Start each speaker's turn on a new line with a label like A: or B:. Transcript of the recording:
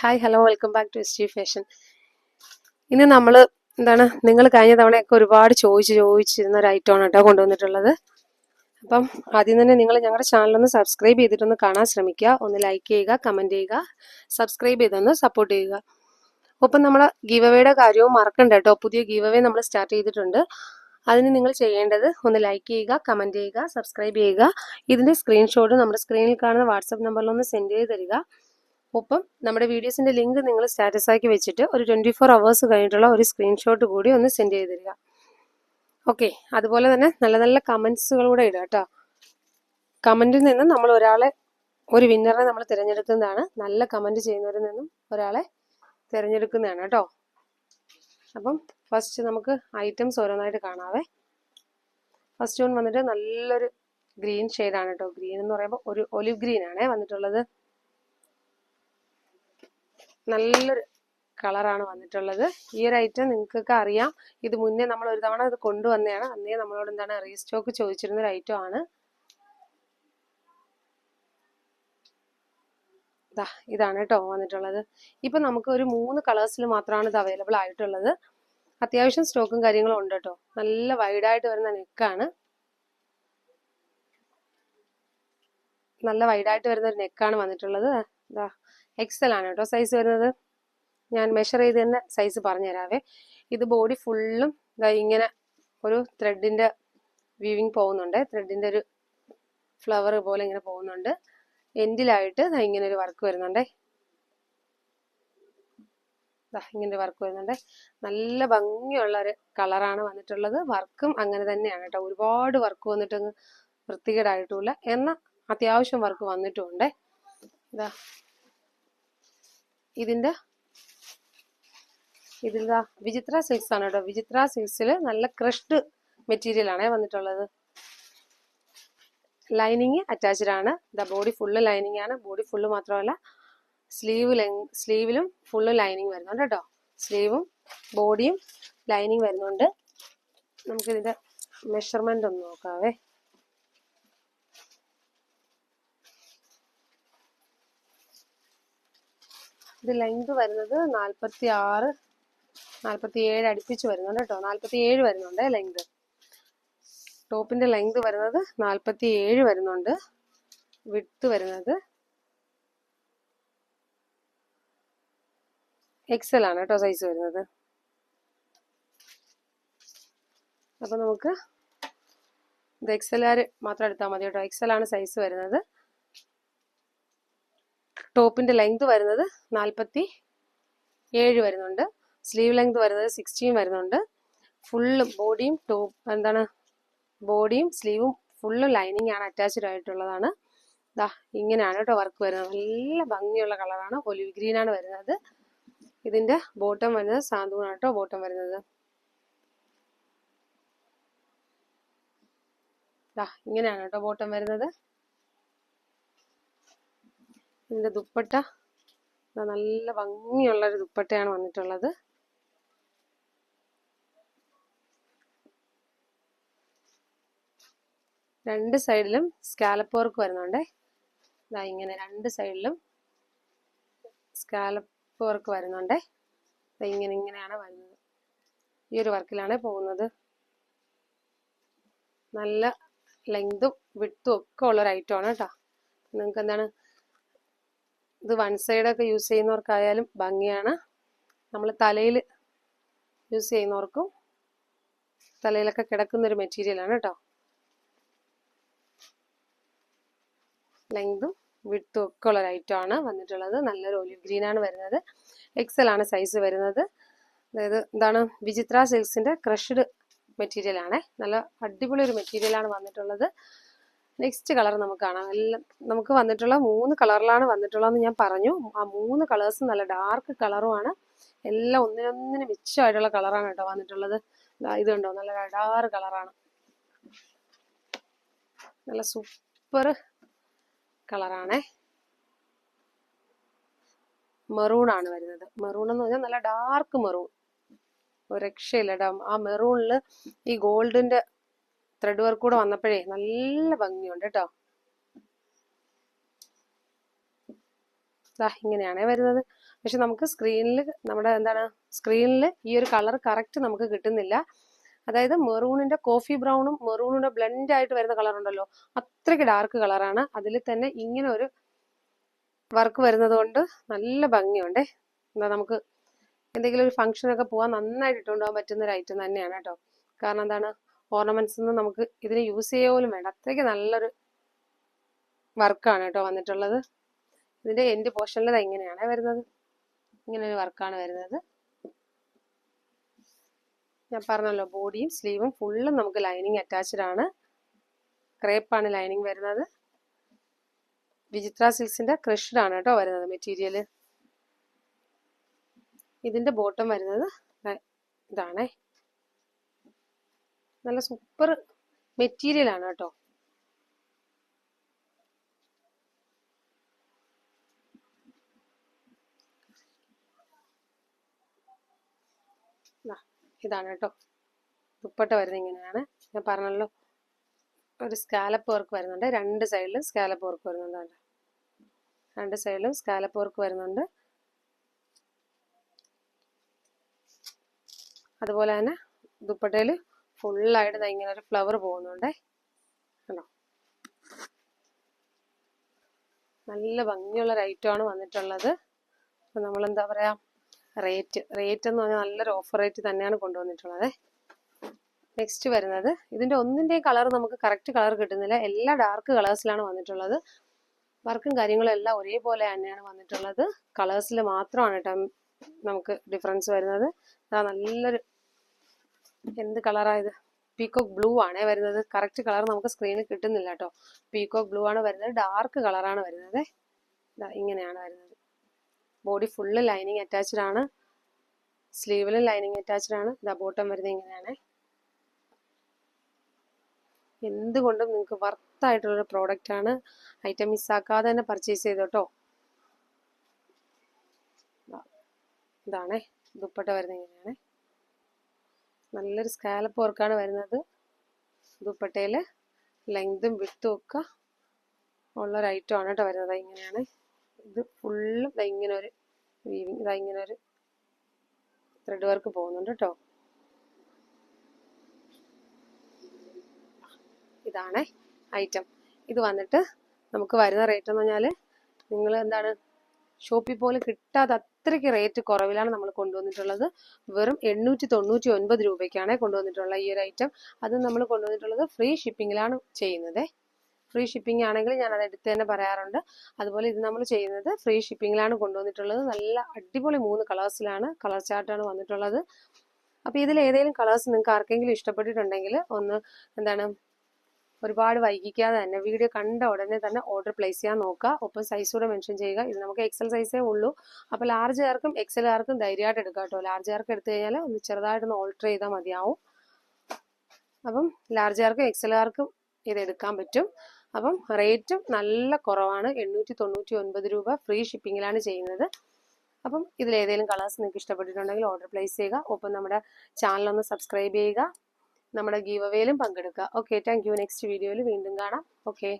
A: Hi hello welcome back to S fashion ഇന്ന് നമ്മൾ എന്താണ് നിങ്ങൾ കഴിഞ്ഞ തവണയൊക്കെ ഒരുപാട് ചോദിച്ച് ചോദിച്ചിരുന്ന ഒരു ഐറ്റമാണ് കേട്ടോ കൊണ്ടുവന്നിട്ടുള്ളത്. അപ്പം ആദ്യം തന്നെ നിങ്ങൾ ഞങ്ങളുടെ ചാനലൊന്ന് സബ്സ്ക്രൈബ് ചെയ്തിട്ടൊന്ന് കാണാൻ ശ്രമിക്കുക. ഒന്ന് ലൈക്ക് ചെയ്യുക കമന്റ് ചെയ്യുക സബ്സ്ക്രൈബ് ചെയ്തൊന്ന് സപ്പോർട്ട് ചെയ്യുക. ഒപ്പം നമ്മൾ ഗീവവേയുടെ കാര്യവും മറക്കണ്ട കേട്ടോ. പുതിയ ഗീവവേ നമ്മൾ സ്റ്റാർട്ട് ചെയ്തിട്ടുണ്ട്. അതിന് നിങ്ങൾ ചെയ്യേണ്ടത് ഒന്ന് ലൈക്ക് ചെയ്യുക കമന്റ് ചെയ്യുക സബ്സ്ക്രൈബ് ചെയ്യുക. ഇതിന്റെ സ്ക്രീൻഷോട്ട് നമ്മുടെ സ്ക്രീനിൽ കാണുന്ന വാട്സപ്പ് നമ്പറിൽ ഒന്ന് സെൻഡ് ചെയ്ത് തരിക. ഒപ്പം നമ്മുടെ വീഡിയോസിന്റെ ലിങ്ക് നിങ്ങൾ സ്റ്റാറ്റസ് ആക്കി വെച്ചിട്ട് ഒരു ട്വന്റി ഫോർ അവേഴ്സ് കഴിഞ്ഞിട്ടുള്ള ഒരു സ്ക്രീൻഷോട്ട് കൂടി ഒന്ന് സെൻഡ് ചെയ്ത് തരിക. ഓക്കെ അതുപോലെ തന്നെ നല്ല നല്ല കമൻസുകളൂടെ ഇടുക കേട്ടോ കമന്റിൽ നിന്നും നമ്മൾ ഒരാളെ ഒരു വിന്നറെ നമ്മൾ തിരഞ്ഞെടുക്കുന്നതാണ്. നല്ല കമന്റ് ചെയ്യുന്നവരിൽ നിന്നും ഒരാളെ തിരഞ്ഞെടുക്കുന്നതാണ് കേട്ടോ അപ്പം ഫസ്റ്റ് നമുക്ക് ഐറ്റംസ് ഓരോന്നായിട്ട് കാണാവേ. ഫസ്റ്റ് വൺ വന്നിട്ട് നല്ലൊരു ഗ്രീൻ ഷെയ്ഡാണ് കേട്ടോ ഗ്രീൻ എന്ന് പറയുമ്പോൾ ഒരു ഒലിവ് ഗ്രീൻ ആണേ വന്നിട്ടുള്ളത്. നല്ലൊരു കളറാണ് വന്നിട്ടുള്ളത്. ഈ ഒരു ഐറ്റം നിങ്ങൾക്കൊക്കെ അറിയാം. ഇത് മുന്നേ നമ്മൾ ഒരു തവണ ഇത് കൊണ്ടുവന്നതാണ്. അന്നേ നമ്മളോട് എന്താണ് റീസ്റ്റോക്ക് ചോദിച്ചിരുന്ന ഒരു ഐറ്റം ആണ്. ഇതാണ് കേട്ടോ വന്നിട്ടുള്ളത്. ഇപ്പൊ നമുക്ക് ഒരു മൂന്ന് കളേഴ്സിൽ മാത്രമാണ് ഇത് അവൈലബിൾ ആയിട്ടുള്ളത്. അത്യാവശ്യം സ്റ്റോക്കും കാര്യങ്ങളും ഉണ്ട് കേട്ടോ. നല്ല വൈഡായിട്ട് വരുന്ന നെക്കാണ് നല്ല വൈഡായിട്ട് വരുന്ന ഒരു നെക്കാണ് വന്നിട്ടുള്ളത്. ദാ എക്സൽ ആണ് കേട്ടോ സൈസ് വരുന്നത്. ഞാൻ മെഷർ ചെയ്ത് തന്നെ സൈസ് പറഞ്ഞുതരാവേ. ഇത് ബോഡി ഫുള്ളും ഇങ്ങനെ ഒരു ത്രെഡിന്റെ വീവിങ് പോകുന്നുണ്ട്. ത്രെഡിന്റെ ഒരു ഫ്ലവർ പോലെ ഇങ്ങനെ പോകുന്നുണ്ട്. എൻഡിലായിട്ട് ഇങ്ങനെ ഒരു വർക്ക് വരുന്നുണ്ടേ. ഇങ്ങനെ ഒരു വർക്ക് വരുന്നുണ്ട്. നല്ല ഭംഗിയുള്ള ഒരു കളറാണ് വന്നിട്ടുള്ളത്. വർക്കും അങ്ങനെ തന്നെയാണ് കേട്ടോ. ഒരുപാട് വർക്ക് വന്നിട്ട് വൃത്തികേടായിട്ടുമില്ല. എന്നാൽ അത്യാവശ്യം വർക്ക് വന്നിട്ടുമുണ്ടേ. ഇതാ ഇതിന്റെ ഇതിതാ വിചിത്ര സിൽക്സ് ആണ് കേട്ടോ. വിചിത്ര സിൽക്സിൽ നല്ല ക്രഷ്ഡ് മെറ്റീരിയൽ ആണ് വന്നിട്ടുള്ളത്. ലൈനിങ് അറ്റാച്ച്ഡ് ആണ്. ദ ബോഡി ഫുള്ള് ലൈനിങ് ആണ്. ബോഡി ഫുള്ള് മാത്രമല്ല സ്ലീവ് സ്ലീവിലും ഫുള്ള് ലൈനിങ് വരുന്നുണ്ട് കേട്ടോ. സ്ലീവും ബോഡിയും ലൈനിങ് വരുന്നുണ്ട്. നമുക്കിതിന്റെ മെഷർമെന്റ് ഒന്ന് നോക്കാവേ. ഇത് ലെങ്ത് വരുന്നത് നാൽപ്പത്തി ആറ് നാൽപ്പത്തി ഏഴ് അടുപ്പിച്ച് വരുന്നുണ്ട് കേട്ടോ നാൽപ്പത്തി ഏഴ് വരുന്നുണ്ട് ലെങ്ത് ടോപ്പിന്റെ ലെങ്ത് വരുന്നത് നാൽപ്പത്തി ഏഴ് വരുന്നുണ്ട്. വിട്ട് വരുന്നത് എക്സൽ ആണ് കേട്ടോ സൈസ് വരുന്നത്. അപ്പം നമുക്ക് ഇത് എക്സലാർ മാത്രം എടുത്താൽ മതി കേട്ടോ എക്സൽ ആണ് സൈസ് വരുന്നത്. ടോപ്പിന്റെ ലെങ്ത് വരുന്നത് നാൽപ്പത്തി ഏഴ് വരുന്നുണ്ട്. സ്ലീവ് ലെങ്ത് വരുന്നത് സിക്സ്റ്റീൻ വരുന്നുണ്ട്. ഫുള്ള് ബോഡിയും ടോപ്പ് എന്താണ്? ബോഡിയും സ്ലീവും ഫുള്ള് ലൈനിങ് ആണ് അറ്റാച്ച്ഡ് ആയിട്ടുള്ളതാണ്. ദാ ഇങ്ങനെയാണ് കേട്ടോ വർക്ക് വരുന്നത്. നല്ല ഭംഗിയുള്ള കളറാണ് ഒലിവ് ഗ്രീൻ ആണ് വരുന്നത്. ഇതിന്റെ ബോട്ടം വരുന്നത് സാന്ത്വനാണ് കേട്ടോ ബോട്ടം വരുന്നത്. ദാ ഇങ്ങനെയാണ് കേട്ടോ ബോട്ടം വരുന്നത്. ഇതിന്റെ ദുപ്പട്ട. നല്ല ഭംഗിയുള്ള ഒരു ദുപ്പട്ടയാണ് വന്നിട്ടുള്ളത്. രണ്ട് സൈഡിലും സ്കാലപ്പ് വർക്ക് വരുന്നുണ്ടേ. ഇതാ ഇങ്ങനെ രണ്ട് സൈഡിലും സ്കാലപ്പ് വർക്ക് വരുന്നുണ്ടേ ഇങ്ങനെ ഇങ്ങനെയാണ് വരുന്നത്. ഈ ഒരു വർക്കിലാണ് പോകുന്നത്. നല്ല ലെങ്തും വിട്ടും ഒക്കെ ഉള്ള ഒരു ഐറ്റമാണ് കേട്ടോ. നിങ്ങൾക്ക് എന്താണ് ഇത് വൺ സൈഡൊക്കെ യൂസ് ചെയ്യുന്നവർക്കായാലും ഭംഗിയാണ്. നമ്മൾ തലയിൽ യൂസ് ചെയ്യുന്നവർക്കും തലയിലൊക്കെ കിടക്കുന്നൊരു മെറ്റീരിയലാണ് കേട്ടോ ലെങ്തും വിട്ടും ഒക്കെ ഉള്ള ആണ് വന്നിട്ടുള്ളത്. നല്ലൊരു ഗ്രീൻ ആണ് വരുന്നത്. എക്സൽ ആണ് സൈസ് വരുന്നത്. അതായത് എന്താണ് വിചിത്ര സിൽക്സിന്റെ ക്രഷ്ഡ് മെറ്റീരിയൽ ആണ്. നല്ല അടിപൊളി ഒരു മെറ്റീരിയലാണ് വന്നിട്ടുള്ളത്. നെക്സ്റ്റ് കളർ നമുക്ക് കാണാം. എല്ലാം നമുക്ക് വന്നിട്ടുള്ള മൂന്ന് കളറിലാണ് വന്നിട്ടുള്ളതെന്ന് ഞാൻ പറഞ്ഞു. ആ മൂന്ന് കളേഴ്സും നല്ല ഡാർക്ക് കളറുമാണ് എല്ലാം ഒന്നിനൊന്നിന് മിച്ചമായിട്ടുള്ള കളറാണ് കേട്ടോ വന്നിട്ടുള്ളത്. ഇത് കണ്ടോ? നല്ല ഡാർ കളറാണ് നല്ല സൂപ്പർ കളറാണേ മെറൂൺ ആണ് വരുന്നത്. മെറൂൺ എന്ന് പറഞ്ഞാൽ നല്ല ഡാർക്ക് മെറൂൺ രക്ഷയില്ല ആ മെറൂണിൽ ഈ ഗോൾഡിന്റെ ത്രെഡ് വർക്ക് കൂടെ വന്നപ്പോഴേ നല്ല ഭംഗിയുണ്ട് കേട്ടോ ഇങ്ങനെയാണേ വരുന്നത്. പക്ഷെ നമുക്ക് സ്ക്രീനിൽ നമ്മുടെ എന്താണ് സ്ക്രീനിൽ ഈ ഒരു കളർ കറക്റ്റ് നമുക്ക് കിട്ടുന്നില്ല. അതായത് മെറൂണിന്റെ കോഫി ബ്രൗണും മെറൂണിന്റെ ബ്ലെൻഡ് ആയിട്ട് വരുന്ന കളർ ഉണ്ടല്ലോ. അത്രയ്ക്ക് ഡാർക്ക് കളറാണ് അതിൽ തന്നെ ഇങ്ങനെ ഒരു വർക്ക് വരുന്നത് കൊണ്ട് നല്ല ഭംഗിയുണ്ടേ. എന്താ നമുക്ക് എന്തെങ്കിലും ഒരു ഫംഗ്ഷനൊക്കെ പോകാൻ നന്നായിട്ട് ഇട്ടുകൊണ്ടുപോകാൻ പറ്റുന്ന ഒരു ഐറ്റം തന്നെയാണ് കേട്ടോ കാരണം എന്താണ് ഓർണമെന്റ്സ് ഒന്നും നമുക്ക് ഇതിന് യൂസ് ചെയ്യുക പോലും വേണ്ട. അത്രയ്ക്ക് നല്ലൊരു വർക്കാണ് കേട്ടോ വന്നിട്ടുള്ളത്. ഇതിന്റെ എൻഡ് പോർഷനിൽ ഇങ്ങനെയാണ് വരുന്നത്. ഇങ്ങനെ ഒരു വർക്കാണ് വരുന്നത്. ഞാൻ പറഞ്ഞല്ലോ ബോഡിയും സ്ലീവും ഫുള്ളും നമുക്ക് ലൈനിങ് അറ്റാച്ച്ഡ് ആണ്. ക്രേപ്പാണ് ലൈനിങ് വരുന്നത്. വിചിത്ര ക്രഷ്ഡ് ആണ് കേട്ടോ വരുന്നത് മെറ്റീരിയൽ ഇതിന്റെ ബോട്ടം വരുന്നത് ഇതാണേ. നല്ല സൂപ്പർ മെറ്റീരിയൽ ആണ് കേട്ടോ. ഇതാണ് കേട്ടോ. ദുപ്പട്ട വരുന്നത് ഇങ്ങനെയാണ്. ഞാൻ പറഞ്ഞല്ലോ ഒരു സ്കാലപ്പ് വർക്ക് വരുന്നുണ്ട്. രണ്ട് സൈഡിലും സ്കാലപ്പ് വർക്ക് വരുന്നുണ്ട്? രണ്ട് സൈഡിലും സ്കാലപ്പ് വർക്ക് വരുന്നുണ്ട്. അതുപോലെ തന്നെ ദുപ്പട്ടയിൽ ഫുള്ളായിട്ട് ഇങ്ങനെ ഒരു ഫ്ലവർ പോകുന്നുണ്ടേ. കണ്ടോ? നല്ല ഭംഗിയുള്ള ഒരു ഐറ്റമാണ് വന്നിട്ടുള്ളത്. അപ്പം നമ്മൾ എന്താ പറയാ റേറ്റ് റേറ്റ് എന്ന് പറഞ്ഞാൽ നല്ലൊരു ഓഫർ റേറ്റ് തന്നെയാണ് കൊണ്ടുവന്നിട്ടുള്ളത്. നെക്സ്റ്റ് വരുന്നത് ഇതിന്റെ ഒന്നിന്റെയും കളർ നമുക്ക് കറക്റ്റ് കളർ കിട്ടുന്നില്ല. എല്ലാ ഡാർക്ക് കളേഴ്സിലാണ് വന്നിട്ടുള്ളത്. വർക്കും കാര്യങ്ങളും എല്ലാം ഒരേപോലെ തന്നെയാണ് വന്നിട്ടുള്ളത്. കളേഴ്സിൽ മാത്രമാണ് കേട്ടോ നമുക്ക് ഡിഫറൻസ് വരുന്നത്. ഇതാ നല്ലൊരു എന്ത് കളറായത്? പീകോക്ക് ബ്ലൂ ആണേ വരുന്നത്. കറക്റ്റ് കളർ നമുക്ക് സ്ക്രീനിൽ കിട്ടുന്നില്ല കേട്ടോ. പീകോക്ക് ബ്ലൂ ആണ് വരുന്നത്. ഡാർക്ക് കളറാണ് വരുന്നത്. ഇങ്ങനെയാണ് വരുന്നത്. ബോഡി ഫുള്ള് ലൈനിങ് അറ്റാച്ച്ഡ് ആണ്. സ്ലീവിലും ലൈനിങ് അറ്റാച്ച്ഡ് ആണ്. ഇതാ ബോട്ടം വരുന്നത് ഇങ്ങനെയാണ്. എന്തുകൊണ്ടും നിങ്ങൾക്ക് വർത്ത് ആയിട്ടുള്ള പ്രോഡക്റ്റ് ആണ്. ഐറ്റം മിസ്സാക്കാതെ തന്നെ പർച്ചേസ് ചെയ്തു കേട്ടോ ഇതാണേ. ദുപ്പട്ട വരുന്നത് ഇങ്ങനെയാണ്. നല്ലൊരു സ്കാലപ്പ് വർക്കാണ് വരുന്നത്. ദുപ്പട്ടയിൽ ലെങ്തും വിട്ടും ഒക്കെ ഉള്ളൊരു ഐറ്റം ആണ് കേട്ടോ വരുന്നത്. ഇങ്ങനെയാണ്. ഇത് ഫുള്ളും ഇങ്ങനെ ഒരു വീവിങ് ഇതാ ഇങ്ങനെ ഒരു ത്രെഡ് വർക്ക് പോകുന്നുണ്ട് കേട്ടോ. ഇതാണ് ഐറ്റം ഇത് വന്നിട്ട് നമുക്ക് വരുന്ന റേറ്റ് എന്ന് പറഞ്ഞാൽ നിങ്ങൾ എന്താണ്? ഷോപ്പിൽ പോലും കിട്ടാതെ അത്രയ്ക്ക് റേറ്റ് കുറവിലാണ് നമ്മൾ കൊണ്ടുവന്നിട്ടുള്ളത്. വെറും എണ്ണൂറ്റി തൊണ്ണൂറ്റി ഒൻപത് രൂപയ്ക്കാണ് കൊണ്ടുവന്നിട്ടുള്ള ഈ ഒരു ഐറ്റം അത് നമ്മൾ കൊണ്ടുവന്നിട്ടുള്ളത് ഫ്രീ ഷിപ്പിങ്ങിലാണ് ചെയ്യുന്നത്. ഫ്രീ ഷിപ്പിംഗ് ആണെങ്കിൽ ഞാൻ അത് എടുത്ത് തന്നെ പറയാറുണ്ട്. അതുപോലെ ഇത് നമ്മൾ ചെയ്യുന്നത് ഫ്രീ ഷിപ്പിങ്ങിലാണ് കൊണ്ടുവന്നിട്ടുള്ളത്. നല്ല അടിപൊളി മൂന്ന് കളേഴ്സിലാണ് കളർ ചാർട്ടാണ് വന്നിട്ടുള്ളത്. അപ്പോൾ ഇതിൽ ഏതെങ്കിലും കളേഴ്സ് നിങ്ങൾക്ക് ആർക്കെങ്കിലും ഇഷ്ടപ്പെട്ടിട്ടുണ്ടെങ്കിൽ ഒന്ന് എന്താണ് ഒരുപാട് വൈകിക്കാതെ തന്നെ വീഡിയോ കണ്ട ഉടനെ തന്നെ ഓർഡർ പ്ലേസ് ചെയ്യാൻ നോക്കുക. ഒപ്പം സൈസ് കൂടെ മെൻഷൻ ചെയ്യുക. ഇത് നമുക്ക് എക്സൽ സൈസേ ഉള്ളൂ. അപ്പോൾ ലാർജ് ലാർജുകാർക്കും എക്സലുകാർക്കും ധൈര്യമായിട്ട് എടുക്കാം കേട്ടോ. ലാർജുകാർക്ക് എടുത്തു കഴിഞ്ഞാൽ ഒന്ന് ചെറുതായിട്ടൊന്ന് ഓൾട്ടർ ചെയ്താൽ മതിയാവും. അപ്പം ലാർജ് ലാർജുകാർക്കും എക്സലുകാർക്കും ഇത് എടുക്കാൻ പറ്റും. അപ്പം റേറ്റും നല്ല കുറവാണ്. എണ്ണൂറ്റി തൊണ്ണൂറ്റി ഒൻപത് രൂപ ഫ്രീ ഷിപ്പിങ്ങിലാണ് ചെയ്യുന്നത്. അപ്പം ഇതിലേതെങ്കിലും കളേഴ്സ് നിങ്ങൾക്ക് ഇഷ്ടപ്പെട്ടിട്ടുണ്ടെങ്കിൽ ഓർഡർ പ്ലേസ് ചെയ്യുക. ഒപ്പം നമ്മുടെ ചാനൽ ഒന്ന് സബ്സ്ക്രൈബ് ചെയ്യുക. നമ്മുടെ ഗീവ് പങ്കെടുക്കുക. ഓക്കെ താങ്ക് യു നെക്സ്റ്റ് വീഡിയോയിൽ വീണ്ടും കാണാം. ഓക്കെ